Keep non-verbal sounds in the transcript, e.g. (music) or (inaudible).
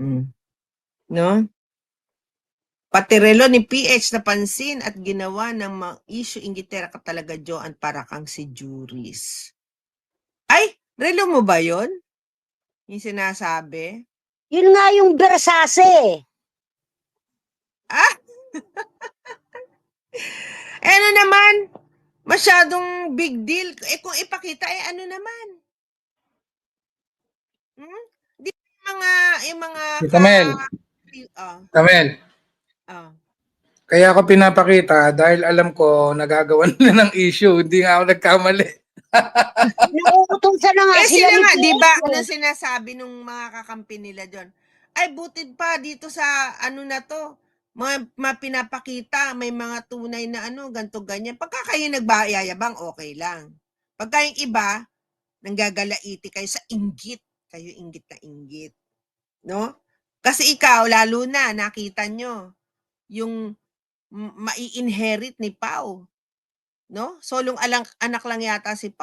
Mm. No? Pati relo ni PH napansin at ginawa ng mga issue inggitera ka talaga, Joan, para kang si Juris. Ay, relo mo ba yon? Yung sinasabi? Yun nga yung Versace. Ah! (laughs) eh, ano naman? Masyadong big deal. Eh, kung ipakita, eh, ano naman? Hmm? Yung mga, yung mga... Tita Mel. Oh, Tamel, oh. kaya ako pinapakita dahil alam ko nagagawa (laughs) nila ng issue. Hindi nga ako nagkamali. (laughs) Nauutusan na nga Eh, sila nga, di ba, ano sinasabi nung mga kakampi nila doon? Ay, butid pa dito sa, ano na to, mga, mga pinapakita, may mga tunay na ano, ganto ganyan. Pagka kayo nagbayayabang, okay lang. Pagka yung iba, nanggagalaiti kayo sa inggit. Kayo inggit na inggit. No? Kasi ikaw, lalo na, nakita nyo, yung mai-inherit ni Pau. No? Solong alang, anak lang yata si Pau.